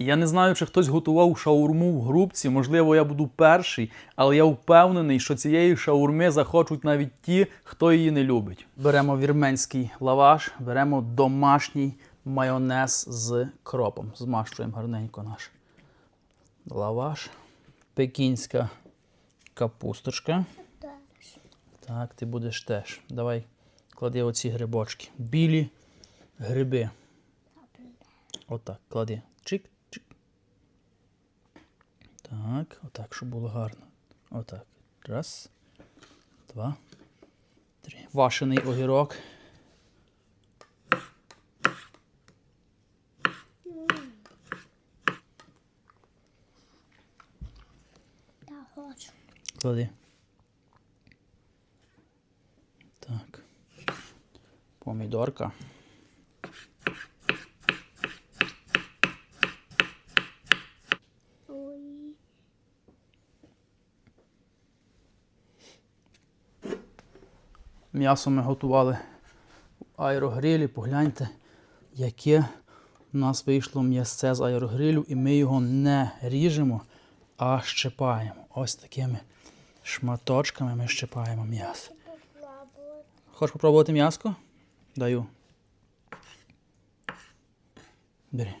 Я не знаю, чи хтось готував шаурму в грубці, можливо, я буду перший, але я впевнений, що цієї шаурми захочуть навіть ті, хто її не любить. Беремо вірменський лаваш, беремо домашній майонез з кропом. Змащуємо гарненько наш лаваш, пекінська капусточка. Так, ти будеш теж. Давай клади оці грибочки. Білі гриби. Отак, клади. Чик. Так, отак, щоб було гарно. Отак. Раз, два, три. Вашений огірок. Так, хочу. Клади. Так. Помідорка. М'ясо ми готували в аерогрилі. Погляньте, яке у нас вийшло м'ясце з аерогрилю, і ми його не ріжемо, а щипаємо. Ось такими шматочками ми щипаємо м'ясо. Хочеш попробувати м'яско? Даю. Бери.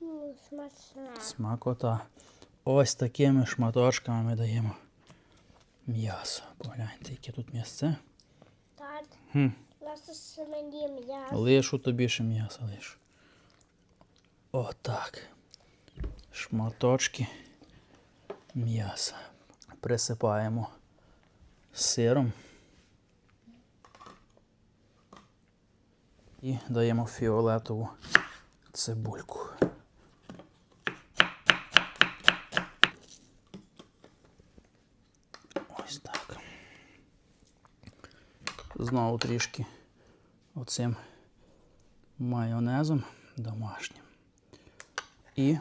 Ну. Смакота. Ось такими шматочками ми даємо м'ясо. Погляньте, яке тут м'ясце. Так, Хм. ще мені м'ясо. Лишу тобі ще м'ясо лишу. Отак. Шматочки м'яса. Присипаємо сиром. І даємо фіолетову цибульку. Ось так. Знову трішки оцим майонезом домашнім. І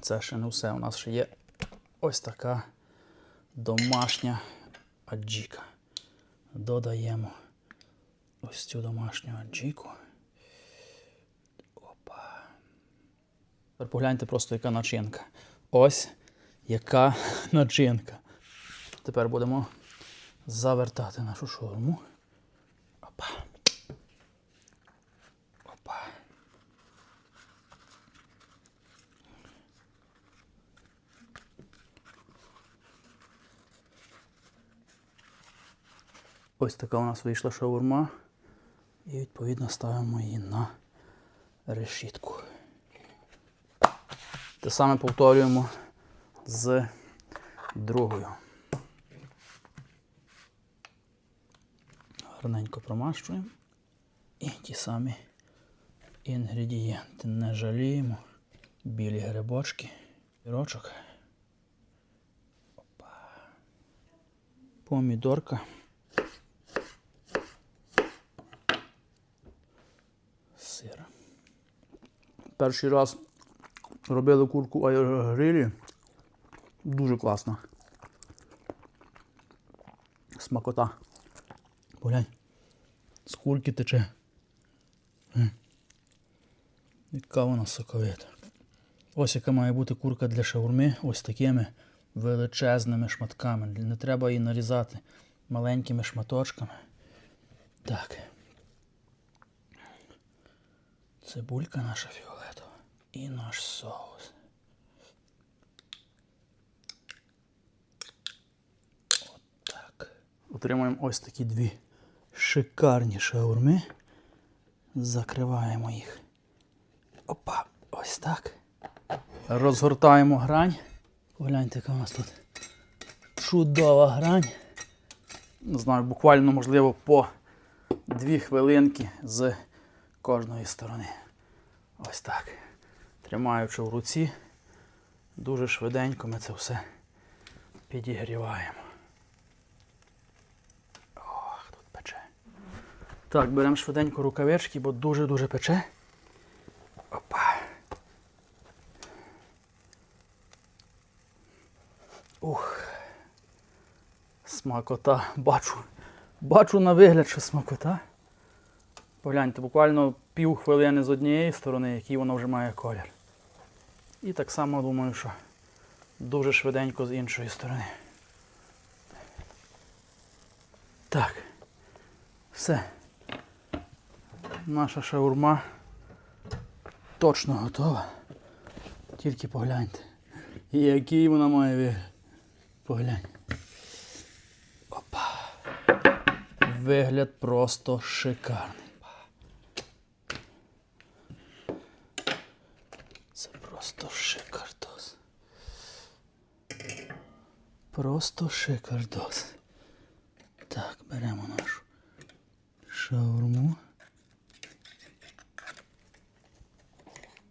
це ще не все. У нас ще є ось така домашня аджіка. Додаємо ось цю домашню аджіку. Опа. Тепер погляньте просто, яка начинка. Ось яка начинка. Тепер будемо завертати нашу шаурму. Опа. Опа. Ось така у нас вийшла шаурма. І відповідно ставимо її на решітку. Те саме повторюємо з другою. Гарненько промащуємо. І ті самі інгредієнти. Не жаліємо. Білі грибочки, пірочок. Опа. Помідорка. Сир. Перший раз робили курку в аерогрилі. Дуже класно. Смакота. Поглянь. З курки тече. М. Яка вона соковита. Ось яка має бути курка для шаурми, ось такими величезними шматками. Не треба її нарізати маленькими шматочками. Так. Цибулька наша фіолетова. І наш соус. Отак. Отримуємо ось такі дві шикарні шаурми. Закриваємо їх. Опа, ось так. Розгортаємо грань. Погляньте, яка у нас тут чудова грань. Не знаю, буквально, можливо, по дві хвилинки з кожної сторони. Ось так. Тримаючи в руці, дуже швиденько ми це все підігріваємо. Ох, тут пече. Так, беремо швиденько рукавички, бо дуже-дуже пече. Опа. Ух. Смакота. Бачу. Бачу на вигляд, що смакота. Погляньте, буквально пів хвилини з однієї сторони, який воно вже має колір. І так само думаю, що дуже швиденько з іншої сторони. Так. Все. Наша шаурма точно готова. Тільки погляньте. Який вона має вигляд. Поглянь. Опа. Вигляд просто шикарний. Це просто шикардос. Просто шикардос. Так, беремо нашу шаурму.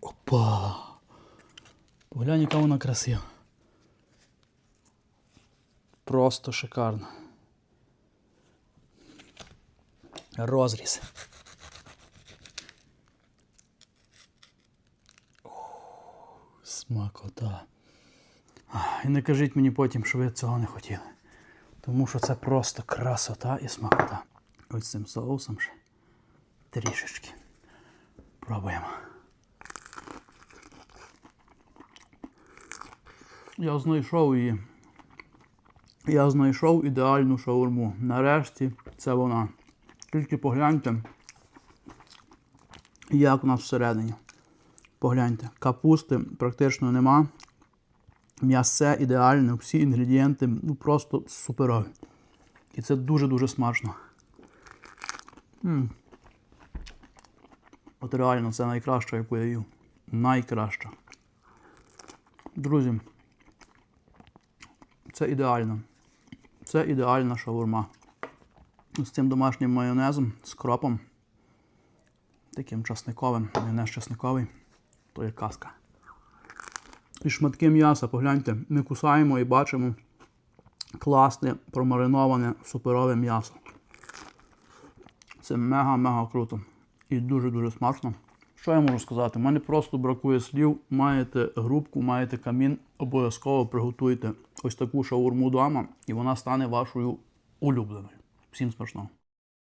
Опа! Поглянь, яка вона красива. Просто шикарно. Розріз. Смакота. І не кажіть мені потім, що ви цього не хотіли. Тому що це просто красота і смакота. Ось цим соусом ще трішечки. Пробуємо. Я знайшов її. Я знайшов ідеальну шаурму. Нарешті це вона. Тільки погляньте, як у нас всередині. Погляньте, капусти практично нема. М'ясе ідеальне, всі інгредієнти ну, просто суперові. І це дуже-дуже смачно. м От реально це найкраще, яку я їв. Найкраща. Друзі, це ідеально. Це ідеальна шаурма. З цим домашнім майонезом, з кропом. Таким часниковим, майонез часниковий. То є казка. І шматки м'яса, погляньте, ми кусаємо і бачимо класне, промариноване, суперове м'ясо. Це мега-мега круто. І дуже-дуже смачно. Що я можу сказати? У мене просто бракує слів. Маєте грубку, маєте камін, обов'язково приготуйте ось таку шаурму дома, і вона стане вашою улюбленою. Всім смачного.